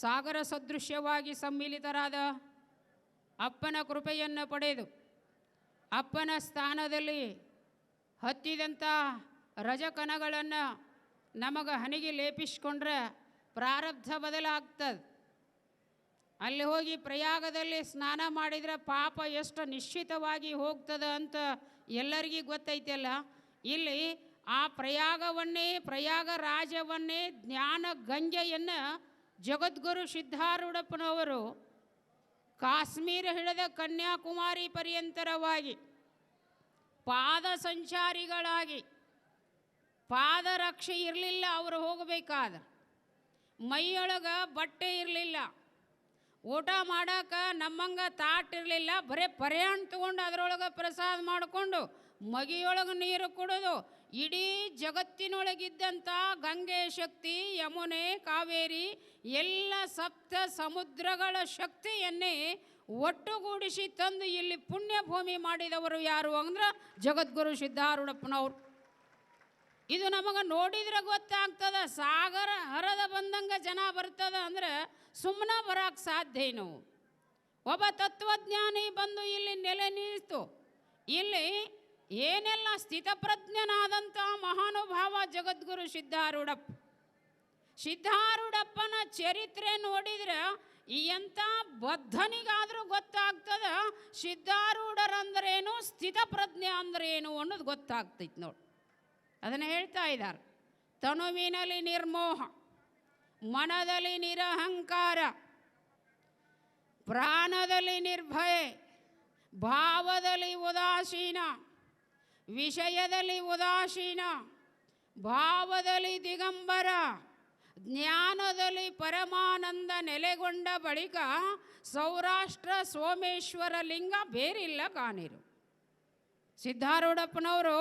ಸಾಗರ ಸದೃಶ್ಯವಾಗಿ ಸಮ್ಮಿಲಿತರಾದ ಅಪ್ಪನ ಕೃಪೆಯನ್ನು ಪಡೆದು ಅಪ್ಪನ ಸ್ಥಾನದಲ್ಲಿ ಹತ್ತಿದಂಥ ರಜಕನಗಳನ್ನು ನಮಗೆ ಹನಿಗೆ ಲೇಪಿಸ್ಕೊಂಡ್ರೆ ಪ್ರಾರಬ್ಧ ಬದಲಾಗ್ತದೆ. ಅಲ್ಲಿ ಹೋಗಿ ಪ್ರಯಾಗದಲ್ಲಿ ಸ್ನಾನ ಮಾಡಿದರೆ ಪಾಪ ಎಷ್ಟು ನಿಶ್ಚಿತವಾಗಿ ಹೋಗ್ತದೆ ಅಂತ ಎಲ್ಲರಿಗೂ ಗೊತ್ತೈತಲ್ಲ. ಇಲ್ಲಿ ಆ ಪ್ರಯಾಗವನ್ನೇ ಪ್ರಯಾಗ ರಾಜವನ್ನೇ ಜ್ಞಾನ ಗಂಗೆಯನ್ನು ಜಗದ್ಗುರು ಸಿದ್ಧಾರೂಢಪ್ಪನವರು ಕಾಶ್ಮೀರ ಹಿಡಿದ ಕನ್ಯಾಕುಮಾರಿ ಪರ್ಯಂತರವಾಗಿ ಪಾದ ಸಂಚಾರಿಗಳಾಗಿ ಪಾದರಕ್ಷೆ ಇರಲಿಲ್ಲ, ಅವರು ಹೋಗಬೇಕಾದ್ರೆ. ಮೈಯೊಳಗೆ ಬಟ್ಟೆ ಇರಲಿಲ್ಲ. ಊಟ ಮಾಡಕ್ಕೆ ನಮ್ಮಂಗೆ ತಾಟ್ ಇರಲಿಲ್ಲ, ಬರೀ ಪರ್ಯಾಣ ತೊಗೊಂಡು ಅದರೊಳಗೆ ಪ್ರಸಾದ ಮಾಡಿಕೊಂಡು ಮಗಿಯೊಳಗೆ ನೀರು ಕುಡಿದು ಇಡೀ ಜಗತ್ತಿನೊಳಗಿದ್ದಂಥ ಗಂಗೆ ಶಕ್ತಿ, ಯಮುನೆ, ಕಾವೇರಿ ಎಲ್ಲ ಸಪ್ತ ಸಮುದ್ರಗಳ ಶಕ್ತಿಯನ್ನೇ ಒಟ್ಟುಗೂಡಿಸಿ ತಂದು ಇಲ್ಲಿ ಪುಣ್ಯಭೂಮಿ ಮಾಡಿದವರು ಯಾರು ಅಂದ್ರೆ ಜಗದ್ಗುರು ಸಿದ್ಧಾರೂಢಪ್ಪನವ್ರು. ಇದು ನಮಗೆ ನೋಡಿದ್ರೆ ಗೊತ್ತಾಗ್ತದ, ಸಾಗರ ಹರದ ಬಂದಂಗೆ ಜನ ಬರ್ತದ ಅಂದ್ರೆ ಸುಮ್ಮನೆ ಬರೋಕ್ಕೆ ಸಾಧ್ಯ ನಾವು ಒಬ್ಬ ತತ್ವಜ್ಞಾನಿ ಬಂದು ಇಲ್ಲಿ ನೆಲೆ ನಿಲ್ತು. ಇಲ್ಲಿ ಏನೆಲ್ಲ ಸ್ಥಿತಪ್ರಜ್ಞನಾದಂಥ ಮಹಾನುಭಾವ ಜಗದ್ಗುರು ಸಿದ್ಧಾರೂಢಪ್ಪ. ಸಿದ್ಧಾರೂಢಪ್ಪನ ಚರಿತ್ರೆ ನೋಡಿದ್ರೆ ಎಂಥ ಬದ್ಧನಿಗಾದರೂ ಗೊತ್ತಾಗ್ತದ? ಸಿದ್ಧಾರೂಢರಂದ್ರೇನು, ಸ್ಥಿತಪ್ರಜ್ಞೆ ಅಂದ್ರೇನು ಅನ್ನೋದು ಗೊತ್ತಾಗ್ತೈತೆ ನೋಡಿ. ಅದನ್ನು ಹೇಳ್ತಾ ಇದ್ದಾರೆ. ತನುವಿನಲ್ಲಿ ನಿರ್ಮೋಹ, ಮನದಲ್ಲಿ ನಿರಹಂಕಾರ, ಪ್ರಾಣದಲ್ಲಿ ನಿರ್ಭಯ, ಭಾವದಲ್ಲಿ ಉದಾಸೀನ, ವಿಷಯದಲ್ಲಿ ಉದಾಸೀನ, ಭಾವದಲ್ಲಿ ದಿಗಂಬರ ಜ್ಞಾನದಲ್ಲಿ ಪರಮಾನಂದ ನೆಲೆಗೊಂಡ ಬಳಿಕ ಸೌರಾಷ್ಟ್ರ ಸೋಮೇಶ್ವರ ಲಿಂಗ ಬೇರಿಲ್ಲ ಕಾಣಿರು ಸಿದ್ಧಾರೂಢಪ್ಪನವರು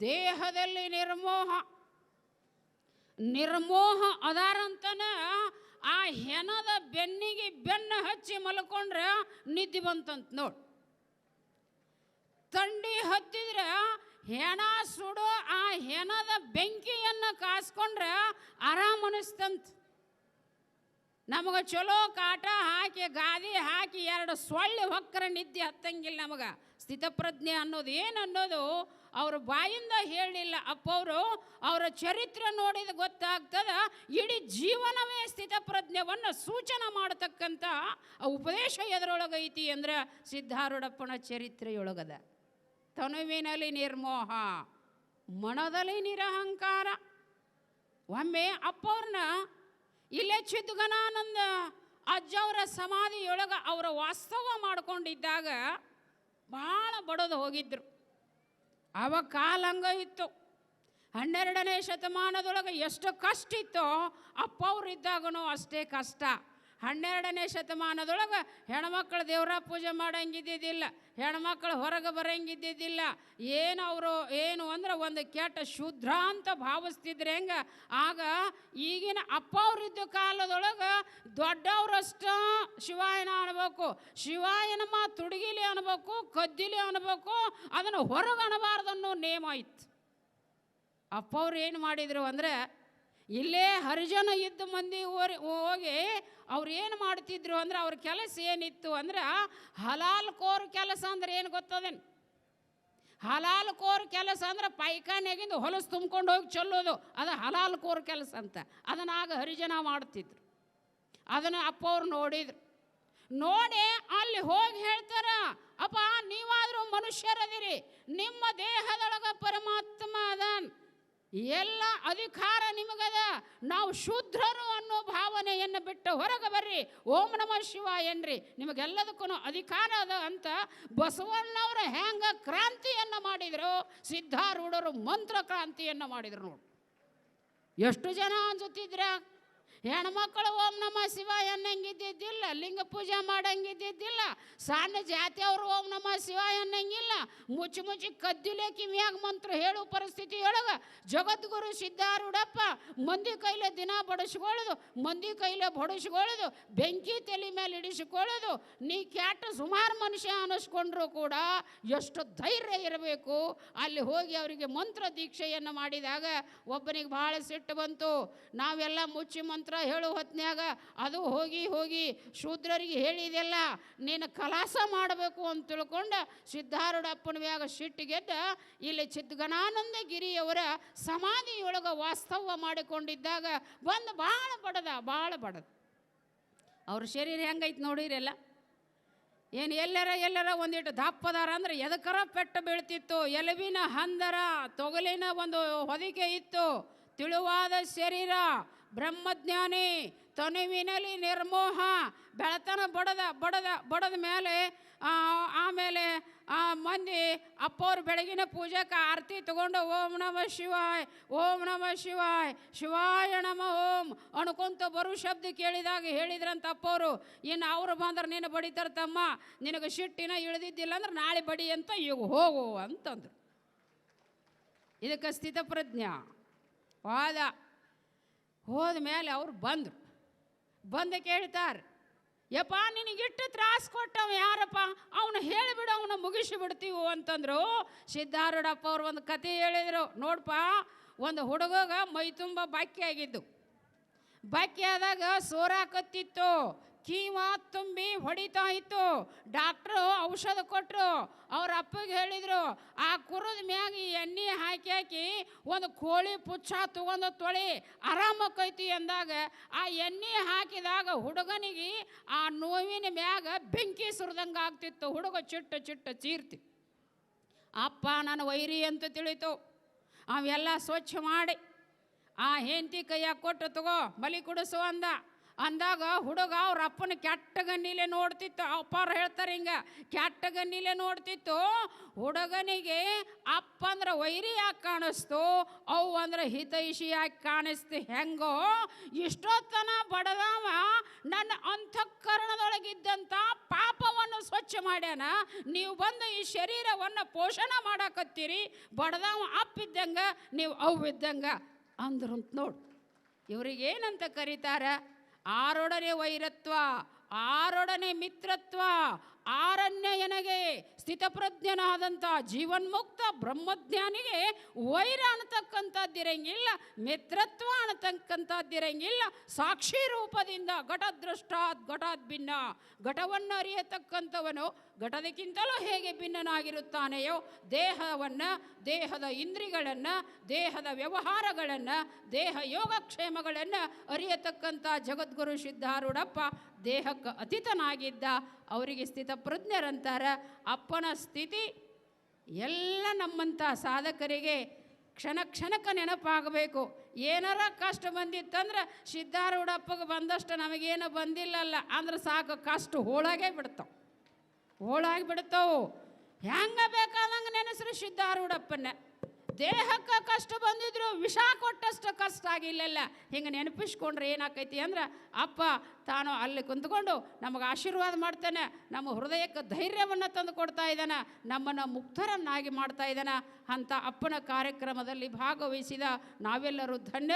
ದೇಹದಲ್ಲಿ ನಿರ್ಮೋಹ ನಿರ್ಮೋಹ ಅದಾರಂತನ ಆ ಹೆನದ ಬೆನ್ನಿಗೆ ಬೆನ್ನು ಹಚ್ಚಿ ಮಲ್ಕೊಂಡ್ರೆ ನಿದ್ದೆ ಬಂತಂತ ನೋಡಿ. ತಂಡಿ ಹತ್ತಿದ್ರೆ ಹೆಣ ಸುಡು ಆ ಹೆಣದ ಬೆಂಕಿಯನ್ನು ಕಾಸ್ಕೊಂಡ್ರೆ ಆರಾಮ್ ಅನಿಸ್ತಂತ. ನಮಗೆ ಚಲೋ ಕಾಟ ಹಾಕಿ, ಗಾದಿ ಹಾಕಿ ಎರಡು ಸೊಳ್ಳೆ ಹೊಕ್ಕರ ನಿದ್ದೆ ಹತ್ತಂಗಿಲ್ಲ ನಮಗೆ. ಸ್ಥಿತಪ್ರಜ್ಞೆ ಅನ್ನೋದು ಏನು ಅನ್ನೋದು ಅವ್ರ ಬಾಯಿಂದ ಹೇಳಿಲ್ಲ ಅಪ್ಪವರು ಅವರ ಚರಿತ್ರೆ ನೋಡಿದ ಗೊತ್ತಾಗ್ತದ, ಇಡೀ ಜೀವನವೇ ಸ್ಥಿತಪ್ರಜ್ಞೆಯನ್ನು ಸೂಚನೆ ಮಾಡತಕ್ಕಂಥ ಉಪದೇಶ ಎದರೊಳಗೈತಿ ಅಂದ್ರೆ ಸಿದ್ಧಾರೂಢಪ್ಪನ ಚರಿತ್ರೆಯೊಳಗದ. ತನುವಿನಲ್ಲಿ ನಿರ್ಮೋಹ ಮನದಲ್ಲಿ ನಿರಹಂಕಾರ. ಒಮ್ಮೆ ಅಪ್ಪವ್ರನ್ನ ಇಲ್ಲೇ ಚಿದ್ಗನಾನಂದ ಅಜ್ಜವರ ಸಮಾಧಿಯೊಳಗೆ ಅವರ ವಾಸ್ತವ ಮಾಡ್ಕೊಂಡಿದ್ದಾಗ ಭಾಳ ಬಡದು ಹೋಗಿದ್ರು. ಅವ ಕಾಲ ಹಂಗ ಇತ್ತು. ಹನ್ನೆರಡನೇ ಶತಮಾನದೊಳಗೆ ಎಷ್ಟು ಕಷ್ಟ ಇತ್ತೋ ಅಪ್ಪವ್ರು ಇದ್ದಾಗನೂ ಅಷ್ಟೇ ಕಷ್ಟ. ಹನ್ನೆರಡನೇ ಶತಮಾನದೊಳಗೆ ಹೆಣ್ಮಕ್ಳು ದೇವರ ಪೂಜೆ ಮಾಡಂಗಿದ್ದಿದ್ದಿಲ್ಲ, ಹೆಣ್ಮಕ್ಳು ಹೊರಗೆ ಬರಂಗಿದ್ದಿದ್ದಿಲ್ಲ. ಏನು ಅವರು, ಏನು ಅಂದ್ರೆ ಒಂದು ಕೆಟ್ಟ ಶುದ್ರ ಅಂತ ಭಾವಿಸ್ತಿದ್ರೆ ಹೆಂಗೆ? ಆಗ ಈಗಿನ ಅಪ್ಪವ್ರಿದ್ದ ಕಾಲದೊಳಗೆ ದೊಡ್ಡವರಷ್ಟು ಶಿವಾಯನ ಅನ್ಬೇಕು, ಶಿವಾಯನ ಮಾ ತುಡುಗಿಲಿ ಅನ್ಬೇಕು, ಕದ್ದಿಲಿ ಅನ್ಬೇಕು, ಅದನ್ನು ಹೊರಗೆ ಅನ್ನಬಾರ್ದು ಅನ್ನೋ ನೇಮ ಇತ್ತು. ಅಪ್ಪವ್ರು ಏನು ಮಾಡಿದರು ಅಂದರೆ ಇಲ್ಲೇ ಹರಿಜನ ಇದ್ದ ಮಂದಿ ಓರಿ ಹೋಗಿ ಅವ್ರು ಏನು ಮಾಡ್ತಿದ್ರು ಅಂದ್ರೆ ಅವ್ರ ಕೆಲಸ ಏನಿತ್ತು ಅಂದ್ರೆ ಹಲಾಲ್ ಕೋರ್ ಕೆಲಸ ಅಂದ್ರೆ ಏನು ಗೊತ್ತದೇನು? ಹಲಾಲ್ ಕೋರ್ ಕೆಲಸ ಅಂದ್ರೆ ಪೈಖಾನೆಗಿಂದ ಹೊಲಸು ತುಂಬ್ಕೊಂಡು ಹೋಗಿ ಚೆಲ್ಲೋದು. ಅದು ಹಲಾಲ್ ಕೋರ್ ಕೆಲಸ ಅಂತ. ಅದನ್ನು ಆಗ ಹರಿಜನ ಮಾಡ್ತಿದ್ರು. ಅದನ್ನು ಅಪ್ಪವ್ರು ನೋಡಿದ್ರು. ನೋಡಿ ಅಲ್ಲಿ ಹೋಗಿ ಹೇಳ್ತಾರ, ಅಪ್ಪ, ನೀವಾದರೂ ಮನುಷ್ಯರದಿರಿ. ನಿಮ್ಮ ದೇಹದೊಳಗೆ ಪರಮಾತ್ಮ ಅದಾನ್. ಎಲ್ಲ ಅಧಿಕಾರ ನಿಮಗದ. ನಾವು ಶೂದ್ರರು ಅನ್ನೋ ಭಾವನೆಯನ್ನು ಬಿಟ್ಟು ಹೊರಗೆ ಬರ್ರಿ. ಓಂ ನಮ ಶಿವ ಏನ್ರಿ? ನಿಮಗೆಲ್ಲದಕ್ಕೂ ಅಧಿಕಾರ ಅದ ಅಂತ ಬಸವಣ್ಣವರು ಹೆಂಗೆ ಕ್ರಾಂತಿಯನ್ನು ಮಾಡಿದರು. ಸಿದ್ಧಾರೂಢರು ಮಂತ್ರ ಕ್ರಾಂತಿಯನ್ನು ಮಾಡಿದರು ನೋಡಿ. ಎಷ್ಟು ಜನ ಅನ್ಸುತ್ತಿದ್ರ ಹೆಣ್ಮಕ್ಳು ಓಂ ನಮ ಶಿವ ಅನ್ನಂಗಿದ್ದಿದ್ದಿಲ್ಲ, ಲಿಂಗ ಪೂಜೆ ಮಾಡಂಗಿದ್ದಿದ್ದಿಲ್ಲ ಸಣ್ಣ ಜಾತಿಯವರು ಓಂ ನಮ ಶಿವ ಅನ್ನಂಗಿಲ್ಲ. ಮುಚ್ಚಿ ಮುಚ್ಚಿ ಕದ್ದಿಲೆ ಕಿವಿಯಾಗ ಮಂತ್ರ ಹೇಳು ಪರಿಸ್ಥಿತಿ ಒಳಗೆ ಜಗದ್ಗುರು ಸಿದ್ಧಾರೂಢಪ್ಪ ಮಂದಿ ಕೈಲೇ ದಿನ ಬಡಿಸ್ಕೊಳ್ಳೋದು, ಮಂದಿ ಕೈಲೇ ಬಡಿಸ್ಕೊಳ್ಳೋದು, ಬೆಂಕಿ ತಲೆ ಮೇಲೆ ಇಡಿಸಿಕೊಳ್ಳೋದು, ನೀ ಕ್ಯಾಟ ಸುಮಾರು ಮನುಷ್ಯ ಅನಿಸ್ಕೊಂಡ್ರು ಕೂಡ ಎಷ್ಟು ಧೈರ್ಯ ಇರಬೇಕು. ಅಲ್ಲಿ ಹೋಗಿ ಅವರಿಗೆ ಮಂತ್ರ ದೀಕ್ಷೆಯನ್ನು ಮಾಡಿದಾಗ ಒಬ್ಬನಿಗೆ ಭಾಳ ಸಿಟ್ಟು ಬಂತು. ನಾವೆಲ್ಲ ಮುಚ್ಚಿ ಮಂತ್ರ ಮಂತ್ರ ಹೇಳೋ ಹೊತ್ನ್ಯಾಗ, ಅದು ಹೋಗಿ ಹೋಗಿ, ಶೂದ್ರರಿಗೆ ಹೇಳಿದೆಲ್ಲ ನೀನು ಕಲಾಸ ಮಾಡಬೇಕು ಅಂತ ತಿಳ್ಕೊಂಡು ಸಿದ್ಧಾರೂಢಪ್ಪನ ವ್ಯಾಗ ಸಿಟ್ಟಿಗೆದ್ದ ಇಲ್ಲಿ ಚಿದ್ಗಣಾನಂದ ಗಿರಿಯವರ ಸಮಾಧಿಯೊಳಗೆ ವಾಸ್ತವ ಮಾಡಿಕೊಂಡಿದ್ದಾಗ ಬಂದು ಭಾಳ ಬಡದ ಭಾಳ ಬಡದ. ಅವ್ರ ಶರೀರ ಹೆಂಗೈತೆ ನೋಡಿರಲ್ಲ ಏನು ಎಲ್ಲರ ಎಲ್ಲರ ಒಂದಿಟ್ಟು ದಪ್ಪದಾರ ಅಂದ್ರೆ ಎದಕರ ಪೆಟ್ಟು ಬೀಳ್ತಿತ್ತು, ಎಲುಬಿನ ಹಂದರ, ತೊಗಲಿನ ಒಂದು ಹೊದಿಕೆ ಇತ್ತು, ತಿಳುವಾದ ಶರೀರ ಬ್ರಹ್ಮಜ್ಞಾನಿ ತನುವಿನಲ್ಲಿ ನಿರ್ಮೋಹ, ಬೆಳತನ ಬಡದ ಬಡದ ಬಡದ ಮೇಲೆ ಆಮೇಲೆ ಮಂದಿ ಅಪ್ಪವ್ರ ಬೆಳಗಿನ ಪೂಜೆಗೆ ಆರತಿ ತಗೊಂಡು ಓಂ ನಮ ಶಿವಾಯ್, ಓಂ ನಮ ಶಿವಾಯ್, ಶಿವಾಯ ನಮ ಓಂ ಅಣ್ಕೊಂತ ಬರು ಶಬ್ದ ಕೇಳಿದಾಗ ಹೇಳಿದ್ರಂತ ಅಪ್ಪವರು, ಇನ್ನು ಅವರು ಬಂದ್ರೆ ನೀನು ಬಡಿತಾರೆ ತಮ್ಮ, ನಿನಗೆ ಶಿಟ್ಟಿನ ಇಳಿದಿದ್ದಿಲ್ಲ ಅಂದ್ರೆ ನಾಳೆ ಬಡಿ ಅಂತ ಈಗ ಹೋಗು ಅಂತಂದ್ರು. ಇದಕ್ಕೆ ಸ್ಥಿತಪ್ರಜ್ಞ ವಾದ ಹೋದ ಮೇಲೆ ಅವ್ರು ಬಂದರು. ಬಂದು ಕೇಳ್ತಾರೆ, ಯಪ್ಪ, ನಿನಗಿಟ್ಟು ತ್ರಾಸ ಕೊಟ್ಟವ ಯಾರಪ್ಪ? ಅವನು ಹೇಳಿಬಿಡು, ಅವನು ಮುಗಿಸಿ ಅಂತಂದರು. ಅಂತಂದ್ರು ಸಿದ್ಧಾರೂಢಪ್ಪ ಅವ್ರು ಒಂದು ಕತೆ ಹೇಳಿದರು. ನೋಡಪ್ಪ ಒಂದು ಹುಡುಗಗ ಮೈ ತುಂಬ ಬಾಕಿ ಆಗಿದ್ದು. ಬಾಕಿ ಆದಾಗ ಸೋರಾಕತ್ತಿತ್ತು. ಕೀವ ತುಂಬಿ ಹೊಡಿತಾ ಇತ್ತು. ಡಾಕ್ಟ್ರು ಔಷಧ ಕೊಟ್ಟರು ಅವ್ರ ಅಪ್ಪಗೆ ಹೇಳಿದರು, ಆ ಕುರದ ಮ್ಯಾಗ ಎಣ್ಣೆ ಹಾಕಿ ಹಾಕಿ ಒಂದು ಕೋಳಿ ಪುಚ್ಚ ತೊಗೊಂಡು ತೊಳಿ ಆರಾಮಕ್ಕೈತಿ ಅಂದಾಗ ಆ ಎಣ್ಣೆ ಹಾಕಿದಾಗ ಹುಡುಗನಿಗೆ ಆ ನೋವಿನ ಮ್ಯಾಗ ಬೆಂಕಿ ಸುರಿದಂಗೆ ಆಗ್ತಿತ್ತು. ಹುಡುಗ ಚಿಟ್ಟ ಚಿಟ್ಟ ಚೀರ್ತಿ. ಅಪ್ಪ, ನನ್ನ ವೈರಿ ಅಂತ ತಿಳಿತು. ಅವೆಲ್ಲ ಸ್ವಚ್ಛ ಮಾಡಿ, ಆ ಹೆಂಡತಿ ಕೈಯಾಗ ಕೊಟ್ಟು ತಗೋ, ಬಲಿ ಕುಡಿಸು ಅಂದ. ಅಂದಾಗ ಹುಡುಗ ಅವ್ರ ಅಪ್ಪನ ಕೆಟ್ಟ ಗನ್ನಿಲೆ ನೋಡ್ತಿತ್ತು. ಅಪ್ಪಾರು ಹೇಳ್ತಾರೆ ಹಿಂಗೆ, ಕೆಟ್ಟ ಗನ್ನಿಲೆ ನೋಡ್ತಿತ್ತು. ಹುಡುಗನಿಗೆ ಅಪ್ಪ ಅಂದ್ರೆ ವೈರಿ ಯಾಕೆ ಕಾಣಿಸ್ತು? ಅವು ಅಂದ್ರೆ ಹಿತೈಷಿ ಯಾಕೆ ಕಾಣಿಸ್ತು? ಹೆಂಗೋ ಇಷ್ಟೊತ್ತನ ಬಡದವ ನನ್ನ ಅಂತಃಕರಣದೊಳಗಿದ್ದಂಥ ಪಾಪವನ್ನು ಸ್ವಚ್ಛ ಮಾಡ್ಯಾನ. ನೀವು ಬಂದು ಈ ಶರೀರವನ್ನು ಪೋಷಣೆ ಮಾಡಾಕತ್ತೀರಿ. ಬಡದವ ಅಪ್ಪಿದ್ದಂಗೆ, ನೀವು ಅವು ಇದ್ದಂಗೆ ಅಂದ್ರು ಅಂತ ನೋಡು. ಇವ್ರಿಗೆ ಏನಂತ ಕರೀತಾರ? ಆರೊಡನೆ ವೈರತ್ವ ಆರೊಡನೆ ಮಿತ್ರತ್ವ ಆರಣ್ಯ ಎನಗೆ ಸ್ಥಿತಪ್ರಜ್ಞನಾದಂಥ ಜೀವನ್ಮುಕ್ತ ಬ್ರಹ್ಮಜ್ಞಾನಿಗೆ ವೈರ ಅನ್ನತಕ್ಕಂಥದ್ದಿರಂಗಿಲ್ಲ ಮಿತ್ರತ್ವ ಅನ್ನತಕ್ಕಂಥದ್ದಿರಂಗಿಲ್ಲ ಸಾಕ್ಷಿ ರೂಪದಿಂದ ಘಟದೃಷ್ಟಾತ್ ಘಟಾತ್ ಭಿನ್ನ, ಘಟವನ್ನು ಅರಿಯತಕ್ಕಂಥವನು ಘಟದಕ್ಕಿಂತಲೂ ಹೇಗೆ ಭಿನ್ನನಾಗಿರುತ್ತಾನೆಯೋ, ದೇಹವನ್ನು, ದೇಹದ ಇಂದ್ರಿಗಳನ್ನು ದೇಹದ ವ್ಯವಹಾರಗಳನ್ನು ದೇಹ ಯೋಗಕ್ಷೇಮಗಳನ್ನು ಅರಿಯತಕ್ಕಂಥ ಜಗದ್ಗುರು ಸಿದ್ಧಾರೂಢಪ್ಪ ದೇಹಕ್ಕೆ ಅತೀತನಾಗಿದ್ದ ಅವರಿಗೆ ಸ್ಥಿತಪ್ರಜ್ಞರಂತಾರೆ. ಅಪ್ಪನ ಸ್ಥಿತಿ ಎಲ್ಲ ನಮ್ಮಂಥ ಸಾಧಕರಿಗೆ ಕ್ಷಣ ಕ್ಷಣಕ್ಕೆ ನೆನಪಾಗಬೇಕು. ಏನಾರ ಕಷ್ಟ ಬಂದಿತ್ತಂದ್ರೆ ಸಿದ್ಧಾರೂಢಪ್ಪಗೆ ಬಂದಷ್ಟು ನಮಗೇನು ಬಂದಿಲ್ಲಲ್ಲ. ಅಂದ್ರೆ ಸಾಕು ಕಷ್ಟ ಹೋಳಾಗೇ ಬಿಡ್ತಾವೆ. ಹೋಳಾಗಿ ಬಿಡ್ತಾವು. ಹೆಂಗ ಬೇಕಾದಂಗೆ ನೆನೆಸ್ರು ಸಿದ್ಧಾರೂಢಪ್ಪನ ದೇಹಕ್ಕೆ ಕಷ್ಟ ಬಂದಿದ್ರು, ವಿಷ ಕೊಟ್ಟಷ್ಟು ಕಷ್ಟ ಆಗಿಲ್ಲಲ್ಲ. ಹಿಂಗೆ ನೆನಪಿಸ್ಕೊಂಡ್ರೆ ಏನಾಕೈತಿ ಅಂದ್ರೆ, ಅಪ್ಪ ತಾನು ಅಲ್ಲಿ ಕುಂತ್ಕೊಂಡು ನಮಗೆ ಆಶೀರ್ವಾದ ಮಾಡ್ತಾನೆ, ನಮ್ಮ ಹೃದಯಕ್ಕೆ ಧೈರ್ಯವನ್ನು ತಂದು ಕೊಡ್ತಾ ಇದ್ದಾನೆ, ನಮ್ಮನ್ನು ಮುಕ್ತರನ್ನಾಗಿ ಮಾಡ್ತಾ ಇದ್ದಾನೆ. ಅಂಥ ಅಪ್ಪನ ಕಾರ್ಯಕ್ರಮದಲ್ಲಿ ಭಾಗವಹಿಸಿದ ನಾವೆಲ್ಲರೂ ಧನ್ಯರು.